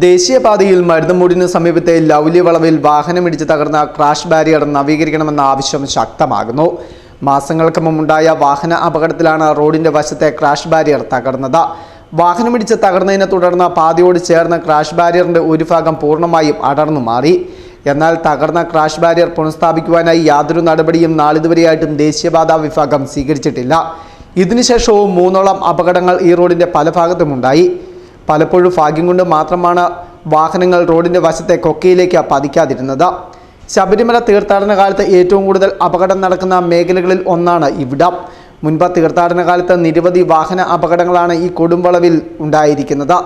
ദേശീയപാതയിൽ മരുന്നുമൂടിന് സമീപത്തെ ലൗലി വളവിൽ വാഹനമിടിച്ച് തകർന്ന ക്രാഷ് ബാരിയർ നവീകരിക്കണമെന്ന ആവശ്യം ശക്തമാകുന്നു. മാസങ്ങൾക്ക് മുമ്പുണ്ടായ വാഹന അപകടത്തിലാണ് റോഡിന്റെ വശത്തെ ക്രാഷ് ബാരിയർ തകർന്നത്. വാഹനമിടിച്ച് തകർന്നതിനെ തുടർന്ന് പാതയോട് ചേർന്ന ക്രാഷ് ബാരിയറിന്റെ ഒരു ഭാഗം പൂർണമായും അടർന്നു മാറി. എന്നാൽ തകർന്ന ക്രാഷ് ബാരിയർ പുനഃസ്ഥാപിക്കുവാനായി യാതൊരു നടപടിയും നാളിതുവരെയായിട്ടും ദേശീയപാതാ വിഭാഗം സ്വീകരിച്ചിട്ടില്ല. ഇതിനുശേഷവും മൂന്നോളം അപകടങ്ങൾ ഈ റോഡിന്റെ പല ഭാഗത്തുമുണ്ടായി പലപ്പോഴും ഭാഗ്യം കൊണ്ട് മാത്രമാണ് വാഹനങ്ങൾ റോഡിന്റെ വശത്തെ കൊക്കയിലേക്ക് പതിക്കാതിരുന്നത്. ശബരിമല തീർത്ഥാടന കാലത്ത് ഏറ്റവും കൂടുതൽ അപകടം നടക്കുന്ന മേഖലകളിൽ ഒന്നാണ് ഇവിടം. മുൻപ് തീർത്ഥാടന കാലത്ത് നിരവധി വാഹന അപകടങ്ങളാണ് ഈ കൊടുംവളവിൽ ഉണ്ടായിരിക്കുന്നത്.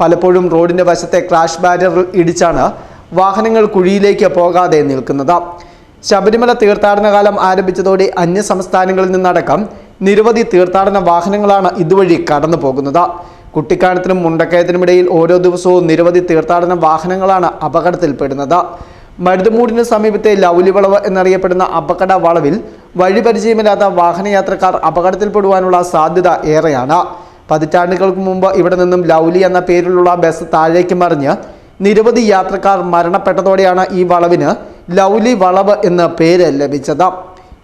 പലപ്പോഴും റോഡിന്റെ വശത്തെ ക്രാഷ് ബാരിയറിൽ ഇടിച്ചാണ് വാഹനങ്ങൾ കുഴിയിലേക്ക് പോകാതെ നിൽക്കുന്നത്. ശബരിമല തീർത്ഥാടന കാലം ആരംഭിച്ചതോടെ അന്യ സംസ്ഥാനങ്ങളിൽ നിന്നടക്കം നിരവധി തീർത്ഥാടന വാഹനങ്ങളാണ് ഇതുവഴി കടന്നു പോകുന്നത് കുട്ടിക്കാനത്തിനും മുണ്ടക്കയത്തിനുമിടയിൽ ഓരോ ദിവസവും നിരവധി തീർത്ഥാടന വാഹനങ്ങളാണ് അപകടത്തിൽപ്പെടുന്നത്. മരുതുമൂടിന് സമീപത്തെ ലൗലിവളവ് എന്നറിയപ്പെടുന്ന അപകട വളവിൽ വഴിപരിചയമില്ലാത്ത വാഹനയാത്രക്കാർ അപകടത്തിൽപ്പെടുവാനുള്ള സാധ്യത ഏറെയാണ്. പതിറ്റാണ്ടുകൾക്ക് മുമ്പ് ഇവിടെ നിന്നും ലൗലി എന്ന പേരിലുള്ള ബസ് താഴേക്ക് മറിഞ്ഞ് നിരവധി യാത്രക്കാർ മരണപ്പെട്ടതോടെയാണ് ഈ വളവിന് ലൗലി വളവ് എന്ന പേര് ലഭിച്ചത്.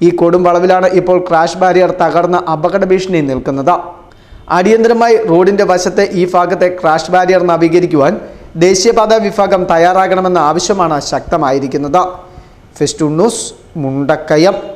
ഈ കൊടും വളവിലാണ് ഇപ്പോൾ ക്രാഷ് ബാരിയർ തകർന്ന് അപകട ഭീഷണി നിൽക്കുന്നത്. അടിയന്തരമായി റോഡിന്റെ വശത്തെ ഈ ഭാഗത്തെ ക്രാഷ് ബാരിയർ നവീകരിക്കുവാൻ ദേശീയപാതാ വിഭാഗം തയ്യാറാകണമെന്ന ആവശ്യമാണ് ശക്തമായിരിക്കുന്നത്. Fest news Mundakayam.